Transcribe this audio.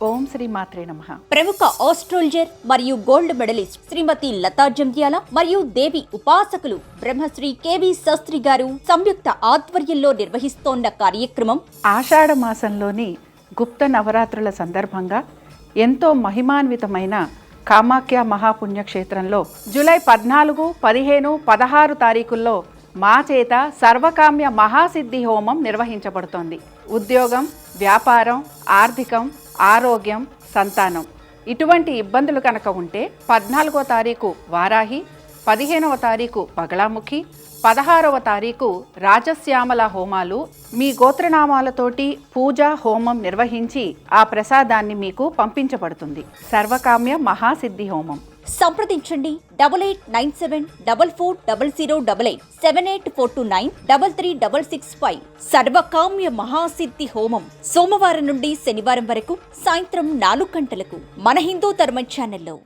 ఓం శ్రీ మాత్రే నమ. ప్రముఖ ఆస్ట్రోల్జర్ మరియు గోల్డ్ మెడలిస్ట్ శ్రీమతి లతా జంధ్యాల మరియు దేవి ఉపాసకులు బ్రహ్మశ్రీ కేవి శాస్త్రి గారు సంయుక్త ఆధ్వర్యంలో నిర్వహిస్తోన్న కార్యక్రమం ఆషాఢ మాసంలోని గుప్త నవరాత్రుల సందర్భంగా ఎంతో మహిమాన్వితమైన కామాఖ్య మహాపుణ్యక్షేత్రంలో జూలై పద్నాలుగు పదిహేను పదహారు తారీఖుల్లో మా చేత సర్వకామ్య మహాసిద్ధి హోమం నిర్వహించబడుతోంది. ఉద్యోగం వ్యాపారం ఆర్థికం ఆరోగ్యం సంతానం. ఇటువంటి ఇబ్బందులు కనుక ఉంటే పద్నాలుగో తారీఖు వారాహి పదిహేనవ తారీఖు పగళాముఖి పదహారవ తారీఖు రాజశ్యామల హోమాలు. మీ గోత్రనామాలతోటి పూజ హోమం నిర్వహించి ఆ ప్రసాదాన్ని మీకు పంపించబడుతుంది. సర్వకామ్య మహాసిద్ధి హోమం. సంప్రదించండి. Double eight nine seven double four double zero double eight seven eight four two nine double three double six five. సర్వకామ్య మహాసిద్ధి హోమం సోమవారం నుండి శనివారం వరకు సాయంత్రం నాలుగు గంటలకు మన హిందూ ధర్మ ఛానల్లో.